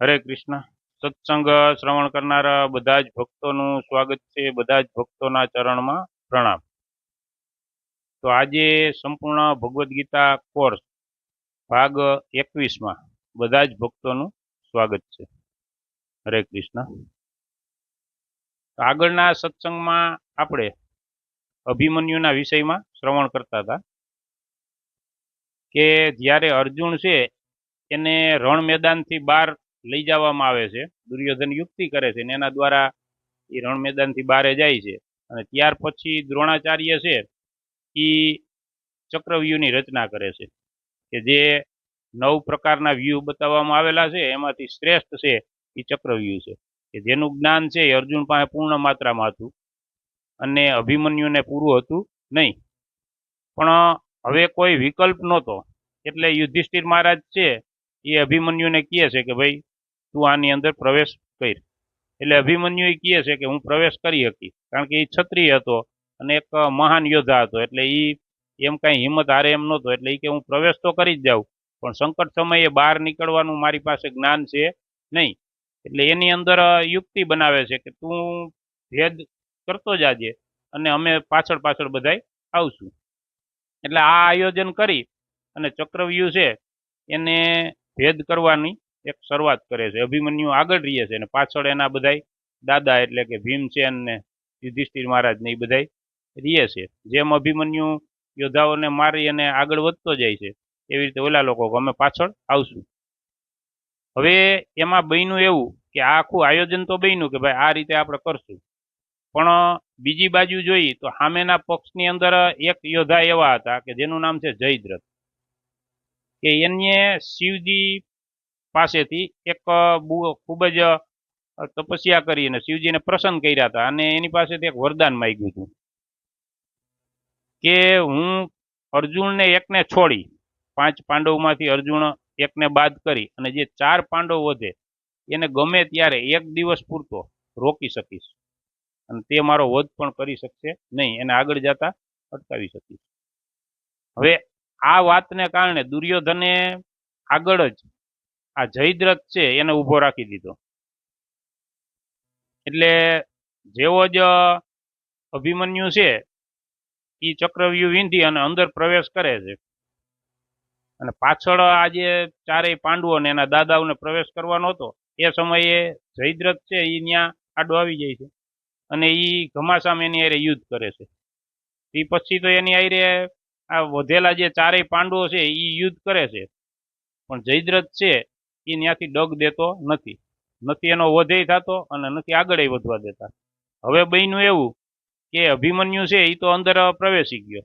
હરે કૃષ્ણ. સત્સંગ શ્રવણ કરનારા બધા જ ભક્તોનું સ્વાગત છે. બધા જ ભક્તોના ચરણમાં પ્રણામ. તો આજે સંપૂર્ણ ભગવદ્ ગીતા કોર્સ ભાગ એકવીસમાં બધા જ ભક્તોનું સ્વાગત છે. હરે કૃષ્ણ. આગળના સત્સંગમાં આપણે અભિમન્યુના વિષયમાં શ્રવણ કરતા હતા કે જ્યારે અર્જુન છે એને રણ મેદાનથી બહાર લઈ જવામાં આવે છે. દુર્યોધન યુક્તિ કરે છે ને એના દ્વારા એ રણ મેદાનથી બહારે જાય છે. અને ત્યાર પછી દ્રોણાચાર્ય છે એ ચક્રવ્યૂહની રચના કરે છે. કે જે નવ પ્રકારના વ્યૂહ બતાવવામાં આવેલા છે, એમાંથી શ્રેષ્ઠ છે એ ચક્રવ્યૂહ છે. કે જેનું જ્ઞાન છે એ અર્જુન પાસે પૂર્ણ માત્રામાં હતું અને અભિમન્યુને પૂરું હતું નહીં. પણ હવે કોઈ વિકલ્પ નહોતો. એટલે યુધિષ્ઠિર મહારાજ છે એ અભિમન્યુને કહે છે કે ભાઈ તું આની અંદર પ્રવેશ કર. એટલે અભિમન્યુ એ કહે છે કે હું પ્રવેશ કરી શકી કારણ કે એ ક્ષત્રિય હતો અને એક મહાન યોદ્ધા હતો. એટલે એ એમ કાંઈ હિંમત હારે એમ નહોતો. એટલે એ કે હું પ્રવેશ તો કરી જ જાઉં. પણ સંકટ સમયે બહાર નીકળવાનું મારી પાસે જ્ઞાન છે નહીં. એટલે એની અંદર યુક્તિ બનાવે છે કે તું ભેદ કરતો જાજે અને અમે પાછળ પાછળ બધાય આવશું. એટલે આ આયોજન કરી અને ચક્રવ્યૂહ છે એને ભેદ કરવાની એક શરૂઆત કરે છે. અભિમન્યુ આગળ રહીએ છે અને પાછળ એના બધાય દાદા એટલે કે ભીમસેન ને યુધિષ્ઠિર મહારાજ એ બધાય રહીએ છે. જેમ અભિમન્યુ યોદ્ધાઓને મારી અને આગળ વધતો જાય છે, એવી રીતે ઓલા લોકો અમે પાછળ આવશું. હવે એમાં બન્યું એવું કે આખું આયોજન તો બન્યું કે ભાઈ આ રીતે આપણે કરશું. પણ બીજી બાજુ જોઈએ તો સામેના પક્ષની અંદર એક યોદ્ધા એવા હતા કે જેનું નામ છે જયદ્રથ. કે એને શિવજી પાસેથી એક ખૂબ જ તપસ્યા કરી શિવજીને પ્રસન્ન કર્યા હતા અને એની પાસેથી એક વરદાન માગ્યું હતું. કે હું અર્જુનને એકને છોડી, પાંચ પાંડવમાંથી અર્જુન એકને બાદ કરી અને જે ચાર પાંડવ વધે, એને ગમે ત્યારે એક દિવસ પૂરતો રોકી શકીશ. અને તે મારો વધ પણ કરી શકશે નહીં, એને આગળ જતા અટકાવી શકીશ. હવે આ વાતને કારણે દુર્યોધને આગળ જ આ જયદ્રથ છે એને ઊભો રાખી દીધો. એટલે જેવો જ અભિમન્યુ છે એ ચક્રવ્યૂહ વીંધી અને અંદર પ્રવેશ કરે છે. અને પાછળ આજે ચારેય પાંડવોને એના દાદાઓને પ્રવેશ કરવાનો હતો, એ સમયે જયદ્રથ છે એ ત્યાં આડો આવી જાય છે. અને એ ઘમાસામ એની આરે યુદ્ધ કરે છે. એ પછી તો એની આરે આ વધેલા જે ચારેય પાંડવો છે એ યુદ્ધ કરે છે. પણ જયદ્રથ છે એ ત્યાંથી ડગ દેતો નથી. નથી એનો વધે થતો અને નથી આગળ વધવા દેતા. હવે બન્યું એવું કે અભિમન્યુ છે એ તો અંદર પ્રવેશી ગયો.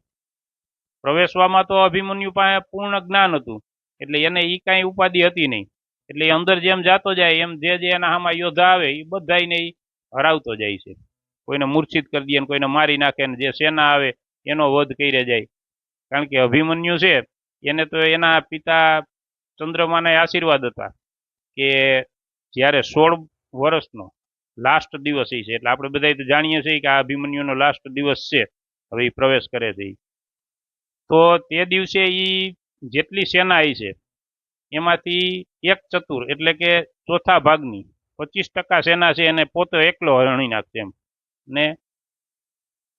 પ્રવેશવામાં તો અભિમન્યુ પાસે પૂર્ણ જ્ઞાન હતું. એટલે એને એ કાંઈ ઉપાધિ હતી નહીં. એટલે અંદર જેમ જાતો જાય, એમ જે જે એના આમાં યોદ્ધા આવે એ બધાને એ હરાવતો જાય છે. કોઈને મૂર્છિત કરી દે કોઈને મારી નાખે ને જે સેના આવે એનો વધ કરી જાય. કારણ કે અભિમન્યુ છે, એને તો એના પિતા ચંદ્રમાના આશીર્વાદ હતા કે જ્યારે સોળ વર્ષનો લાસ્ટ દિવસ એ છે. એટલે આપણે બધા તો જાણીએ છીએ કે આ અભિમન્યુનો લાસ્ટ દિવસ છે. હવે એ પ્રવેશ કરે છે. તો તે દિવસે એ જેટલી સેના આવી છે, એમાંથી એક ચતુર એટલે કે ચોથા ભાગની પચીસ ટકા સેના છે એને પોતે એકલો હરણી નાખશે એમ. ને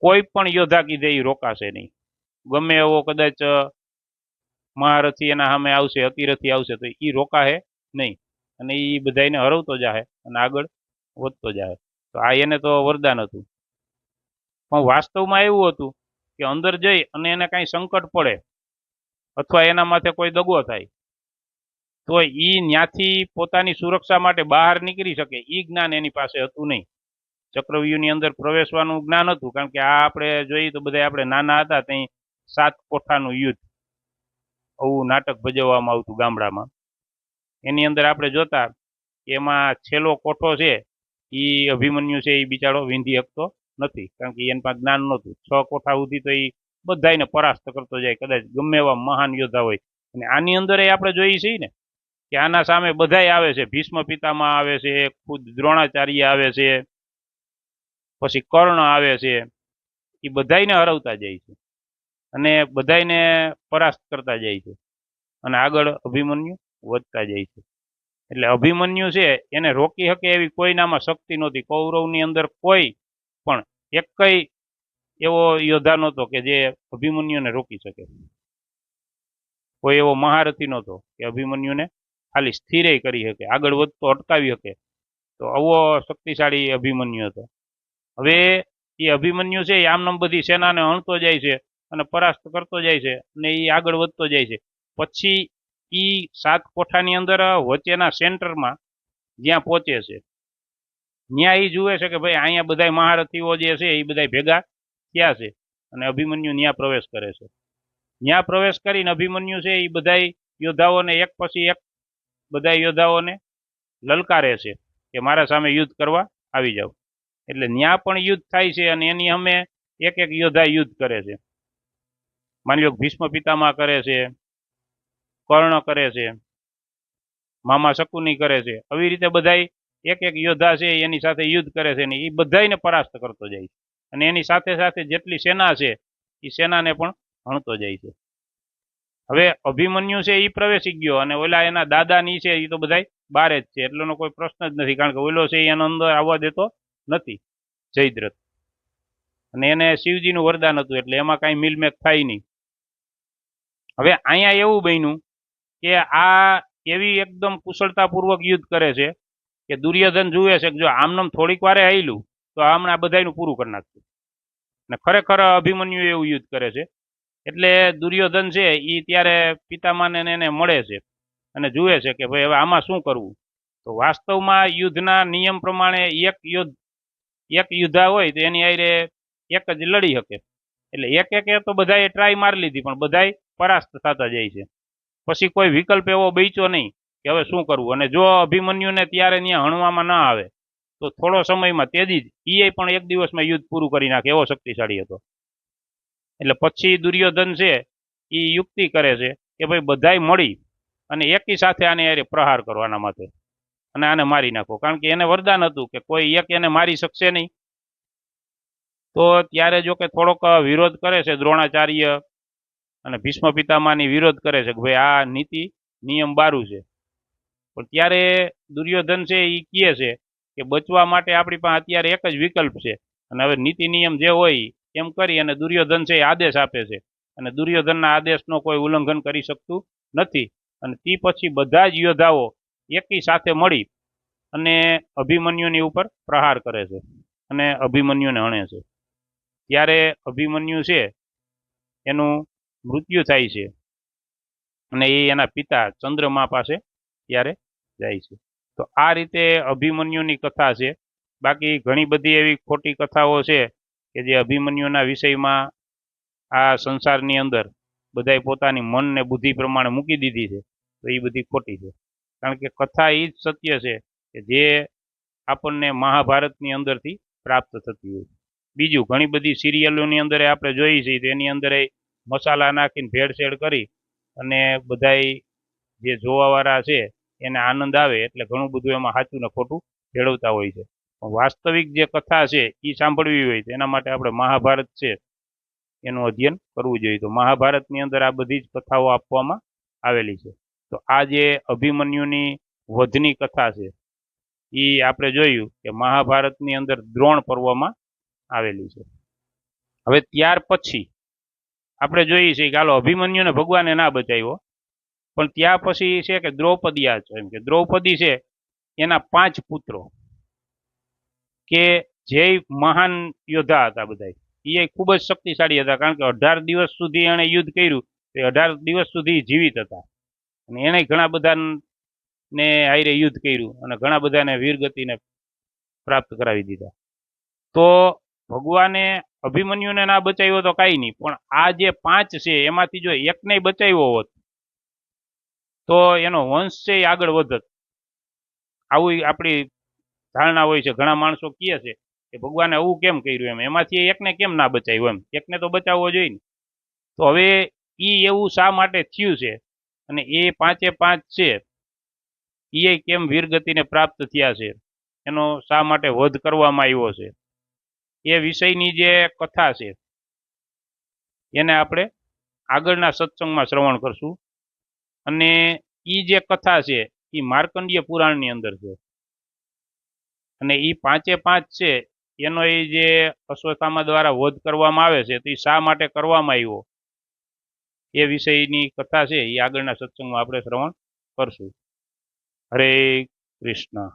કોઈ પણ યોદ્ધા કીધે એ રોકાશે નહીં. ગમે એવો કદાચ મહારથી એના સામે આવશે અતિરથી આવશે, તો એ રોકાશે નહીં. અને એ બધાને હરવતો જાહે અને આગળ વધતો જાહે. તો આ એને તો વરદાન હતું. પણ વાસ્તવમાં એવું હતું કે અંદર જઈ અને એને કાંઈ સંકટ પડે અથવા એના માથે કોઈ દગો થાય, તો એ ત્યાંથી પોતાની સુરક્ષા માટે બહાર નીકળી શકે. એ જ્ઞાન એની પાસે હતું નહીં. ચક્રવ્યૂહની અંદર પ્રવેશવાનું જ્ઞાન હતું. કારણ કે આ આપણે જોઈએ તો બધા આપણે નાના હતા, ત્યાં સાત કોઠાનું યુદ્ધ. આવું નાટક ભજવવામાં આવતું ગામડામાં. એની અંદર આપણે જોતા એમાં છેલ્લો કોઠો છે એ અભિમન્યુ છે એ બિચારો વિંધી શકતો નથી. કારણ કે એની જ્ઞાન નહોતું. છ કોઠા સુધી તો એ બધાને પરાસ્ત કરતો જાય. કદાચ ગમે એવા મહાન યોદ્ધા હોય. અને આની અંદર એ આપણે જોઈએ છીએ ને કે આના સામે બધાય આવે છે. ભીષ્મ પિતામાં આવે છે, ખુદ દ્રોણાચાર્ય આવે છે, પછી કર્ણ આવે છે. એ બધાને હરવતા જાય છે. અને બધાને પરાસ્ત કરતા જાય છે. અને આગળ અભિમન્યુ વધતા જાય છે. એટલે અભિમન્યુ છે, એને રોકી શકે એવી કોઈનામાં શક્તિ નહોતી. કૌરવની અંદર કોઈ પણ એકય એવો યોદ્ધા નહોતો કે જે અભિમન્યુને રોકી શકે. કોઈ એવો મહારથી નહોતો કે અભિમન્યુને ખાલી સ્થિરે કરી શકે, આગળ વધતો અટકાવી શકે. તો આવો શક્તિશાળી અભિમન્યુ હતો. હવે એ અભિમન્યુ છે, એ આમનામ બધી સેનાને હણતો જાય છે. અને પરાસ્ત કરતો જાય છે અને એ આગળ વધતો જાય છે. પછી એ સાત કોઠાની અંદર વચ્ચેના સેન્ટરમાં જ્યાં પહોંચે છે. ત્યાં એ જુએ છે કે ભાઈ અહીંયા બધા મહારથીઓ જે છે એ બધા ભેગા થયા છે અને અભિમન્યુ ત્યાં પ્રવેશ કરે છે. ત્યાં પ્રવેશ કરીને અભિમન્યુ છે એ બધા યોદ્ધાઓને એક પછી એક બધા યોદ્ધાઓને લલકારે છે કે મારા સામે યુદ્ધ કરવા આવી જાવ. એટલે ત્યાં પણ યુદ્ધ થાય છે અને એની અમે એક એક યોદ્ધા યુદ્ધ કરે છે. માની લો ભીષ્મ પિતામાં કરે છે, કર્ણ કરે છે, મામા શકુની કરે છે, આવી રીતે બધાય એક એક યોદ્ધા છે, એની સાથે યુદ્ધ કરે છે ને એ બધાયને પરાસ્ત કરતો જાય છે. અને એની સાથે સાથે જેટલી સેના છે એ સેનાને પણ હણતો જાય છે. હવે અભિમન્યુ છે એ પ્રવેશી ગયો અને ઓલા એના દાદાની છે એ તો બધાય બાર જ છે, એટલોનો કોઈ પ્રશ્ન જ નથી, કારણ કે ઓલો છે એનો અંદર આવવા દેતો નથી, જયદ્રથ. અને એને શિવજીનું વરદાન હતું, એટલે એમાં કાંઈ મિલમેક થાય નહીં. હવે અહીંયા એવું બન્યું કે આ એવી એકદમ કુશળતાપૂર્વક યુદ્ધ કરે છે કે દુર્યોધન જુએ છે કે જો આમનામ થોડીક વારે આવેલું તો હમણાં બધાનું પૂરું કરી નાખતું ને ખરેખર અભિમન્યુ એવું યુદ્ધ કરે છે. એટલે દુર્યોધન છે એ ત્યારે પિતામાને એને મળે છે અને જુએ છે કે ભાઈ હવે આમાં શું કરવું? તો વાસ્તવમાં યુદ્ધના નિયમ પ્રમાણે એક યુદ્ધ, એક યુદ્ધા હોય તો એની હારે એક જ લડી શકે. એટલે એક એક તો બધાએ ટ્રાય મારી લીધી, પણ બધાય પરાસ્ત થતા જાય છે. પછી કોઈ વિકલ્પ એવો બેચ્યો નહીં કે હવે શું કરવું? અને જો અભિમન્યુને ત્યારે ત્યાં હણવામાં ન આવે, તો થોડો સમયમાં તેજી જ એ પણ એક દિવસમાં યુદ્ધ પૂરું કરી નાખે એવો શક્તિશાળી હતો. એટલે પછી દુર્યોધન છે એ યુક્તિ કરે છે કે ભાઈ બધાય મળી અને એકી સાથે આને હારે પ્રહાર કરો આના માથે અને આને મારી નાખો. કારણ કે એને વરદાન હતું કે કોઈ એક એને મારી શકશે નહીં. તો ત્યારે જો કે થોડોક વિરોધ કરે છે દ્રોણાચાર્ય અને ભીષ્મ પિતામાની વિરોધ કરે છે કે ભાઈ આ નીતિ નિયમ બારું છે. પણ ત્યારે દુર્યોધન છે એ કહે છે કે બચવા માટે આપણી પાસે અત્યારે એક જ વિકલ્પ છે. અને હવે નીતિ નિયમ જે હોય એમ કરી અને દુર્યોધન છે એ આદેશ આપે છે. અને દુર્યોધનના આદેશનો કોઈ ઉલ્લંઘન કરી શકતું નથી. અને તે પછી બધા જ યોદ્ધાઓ એકી સાથે મળી અને અભિમન્યુની ઉપર પ્રહાર કરે છે અને અભિમન્યુને હણે છે. ત્યારે અભિમન્યુ છે એનું મૃત્યુ થાય છે. અને એ એના પિતા ચંદ્રમા પાસે ત્યારે જાય છે. તો આ રીતે અભિમન્યુની કથા છે. બાકી ઘણી બધી એવી ખોટી કથાઓ છે કે જે અભિમન્યુના વિષયમાં આ સંસારની અંદર બધાય પોતાની મન ને બુદ્ધિ પ્રમાણે મૂકી દીધી છે. તો એ બધી ખોટી છે. કારણ કે કથા એ જ સત્ય છે કે જે આપણને મહાભારતની અંદરથી પ્રાપ્ત થતી હોય બીજું ઘણી બધી સિરિયલોની અંદર આપણે જોઈએ છીએ તેની અંદર અંદર મસાલા નાખીને ભેળસેળ કરી અને બધાય જે જોવાવાળા છે એને આનંદ આવે એટલે ઘણું બધું એમાં સાચું ને ખોટું ભેળવતા હોય છે. પણ વાસ્તવિક જે કથા છે એ સાંભળવી હોય તો એના માટે આપણે મહાભારત છે એનું અધ્યયન કરવું જોઈએ. તો મહાભારતની અંદર આ બધી જ કથાઓ આપવામાં આવેલી છે. તો આ જે અભિમન્યુની વધની કથા છે એ આપણે જોયું કે મહાભારતની અંદર દ્રોણ પર્વમાં આવેલી છે. હવે ત્યાર પછી આપણે જોઈએ છીએ કે હાલો અભિમન્યુને ભગવાને ના બચાવ્યો પણ ત્યાં પછી છે કે દ્રૌપદી છે. એમ કે દ્રૌપદી છે એના પાંચ પુત્રો કે જે મહાન યોદ્ધા હતા બધા એ ખૂબ જ શક્તિશાળી હતા કારણ કે અઢાર દિવસ સુધી એણે યુદ્ધ કર્યું. તે અઢાર દિવસ સુધી જીવિત હતા. અને એણે ઘણા બધા ને હારે યુદ્ધ કર્યું અને ઘણા બધાને વીરગતિને પ્રાપ્ત કરાવી દીધા. તો ભગવાને અભિમન્યુને ના બચાવ્યો તો કાંઈ નહીં. પણ આ જે પાંચ છે, એમાંથી જો એકને બચાવ્યો હોત, તો એનો વંશ છે આગળ વધત. આવું આપણી ધારણા હોય છે. ઘણા માણસો કહે છે કે ભગવાને આવું કેમ કર્યું એમ? એમાંથી એકને કેમ ના બચાવ્યો એમ? એકને તો બચાવવો જોઈએ ને. તો હવે એ એવું શા માટે થયું છે? અને એ પાંચે પાંચ છે એ કેમ વીરગતિને પ્રાપ્ત થયા છે? એનો શા માટે વધ કરવામાં આવ્યો છે? એ વિષયની જે કથા છે, એને આપણે આગળના સત્સંગમાં શ્રવણ કરશું. અને એ જે કથા છે એ માર્કંડીય પુરાણની અંદર છે. અને એ પાંચે પાંચ છે, એનો એ જે અશ્વત્થામા દ્વારા વધ કરવામાં આવે છે, તો એ શા માટે કરવામાં આવ્યો? એ વિષયની કથા છે એ આગળના સત્સંગમાં આપણે શ્રવણ કરશું. હરે કૃષ્ણ.